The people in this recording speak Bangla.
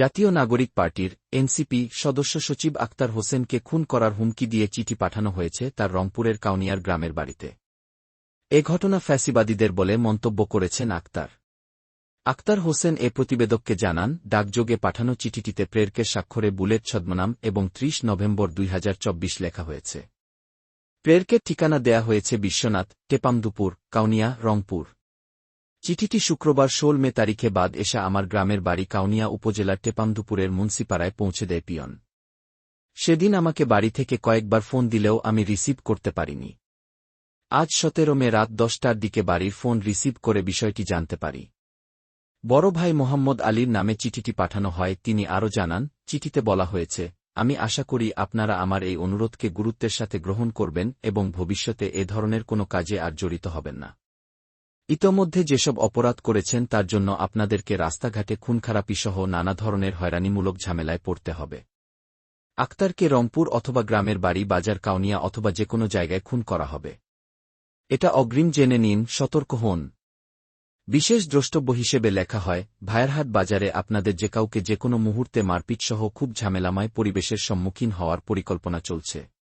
জাতীয় নাগরিক পার্টির এনসিপি সদস্য সচিব আক্তার হোসেনকে খুন করার হুমকি দিয়ে চিঠি পাঠানো হয়েছে তার রংপুরের কাউনিয়ার গ্রামের বাড়িতে। এ ঘটনা ফ্যাসিবাদীদের বলে মন্তব্য করেছেন আক্তার। আক্তার হোসেন এ প্রতিবেদককে জানান, ডাকযোগে পাঠানো চিঠিটিতে প্রেরকের স্বাক্ষরে বুলেট ছদ্মনাম এবং ৩০ নভেম্বর দুই হাজার চব্বিশ লেখা হয়েছে। প্রেরকের ঠিকানা দেয়া হয়েছে বিশ্বনাথ, টেপামদুপুর, কাউনিয়া, রংপুর। চিঠিটি শুক্রবার ষোল মে তারিখে বাদ এসা আমার গ্রামের বাড়ি কাউনিয়া উপজেলার টেপামদুপুরের মুন্সিপাড়ায় পৌঁছে দেয় পিয়ন। সেদিন আমাকে বাড়ি থেকে কয়েকবার ফোন দিলেও আমি রিসিভ করতে পারিনি। আজ সতেরো মে রাত দশটার দিকে বাড়ির ফোন রিসিভ করে বিষয়টি জানতে পারি। বড় ভাই মোহাম্মদ আলীর নামে চিঠিটি পাঠানো হয়, তিনি আরও জানান, চিঠিতে বলা হয়েছে, আমি আশা করি আপনারা আমার এই অনুরোধকে গুরুত্বের সাথে গ্রহণ করবেন এবং ভবিষ্যতে এ ধরনের কোনো কাজে আর জড়িত হবেন না। ইতোমধ্যে যেসব অপরাধ করেছেন তার জন্য আপনাদেরকে রাস্তাঘাটে খুনখারাপিসহ নানা ধরনের হয়রানিমূলক ঝামেলায় পড়তে হবে। আক্তারকে রংপুর অথবা গ্রামের বাড়ি, বাজার, কাউনিয়া অথবা যে কোনো জায়গায় খুন করা হবে। এটা অগ্রিম জেনে নিন, সতর্ক হন। বিশেষ দ্রষ্টব্য হিসেবে লেখা হয়, ভায়ারহাট বাজারে আপনাদের যে কাউকে যে কোনো মুহূর্তে মারপিটসহ খুব ঝামেলাময় পরিবেশের সম্মুখীন হওয়ার পরিকল্পনা চলছে।